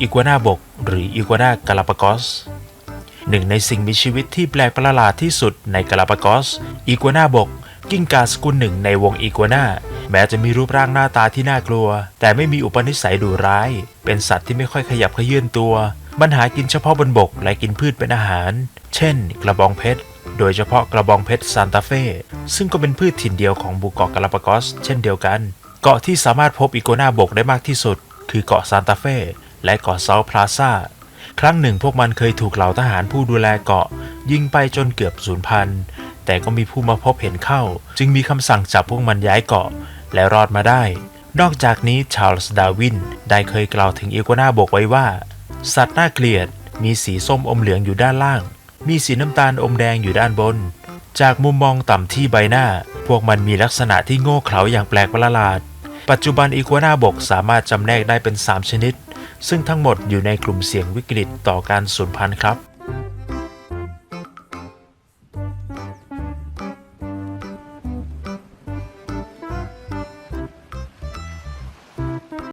อีกัวนาบก หรืออีกัวนากาลาปากอสหนึ่งในสิ่งมีชีวิตที่แปลกประหลาดที่สุดในกาลาปากอสอีกัวนาบก กิ้งกาสกุลหนึ่งในวงอีกัวนาแม้จะมีรูปร่างหน้าตาที่น่ากลัว แต่ไม่มีอุปนิสัยดุร้าย เป็นสัตว์ที่ไม่ค่อยขยับเขยื่นตัว มันหากินเฉพาะบนบกและกินพืชเป็นอาหาร เช่น กระบองเพชร โดยเฉพาะกระบองเพชรซานตาเฟ่ ซึ่งก็เป็นพืชถิ่นเดียวของหมู่เกาะกาลาปากอส เช่นเดียวกัน เกาะที่สามารถพบอีกัวนาบกได้มากที่สุด คือเกาะซานตาเฟ่ และเกาะเซาพลาซาครั้งหนึ่งพวกมันเคยถูกเหล่าทหารผู้ดูแลเกาะ ยิงไปจนเกือบสูญพันธุ์แต่ก็มีผู้มาพบเห็นเข้า จึงมีคำสั่งจับพวกมันย้ายเกาะ และรอดมาได้ นอกจากนี้ชาร์ลส์ดาวินได้เคยกล่าวถึงอีกัวนาบกไว้ว่า สัตว์น่าเกลียด มีสีส้มอมเหลืองอยู่ด้านล่าง มีสีน้ำตาลอมแดงอยู่ด้านบน จากมุมมองต่ำที่ใบหน้า พวกมันมีลักษณะที่โง่เขลาอย่างแปลกประหลาด ปัจจุบันอีกัวนาบกสามารถจำแนกได้เป็น 3 ชนิด ซึ่งทั้งหมดอยู่ในกลุ่มเสี่ยงวิกฤตต่อการสูญพันธุ์ครับ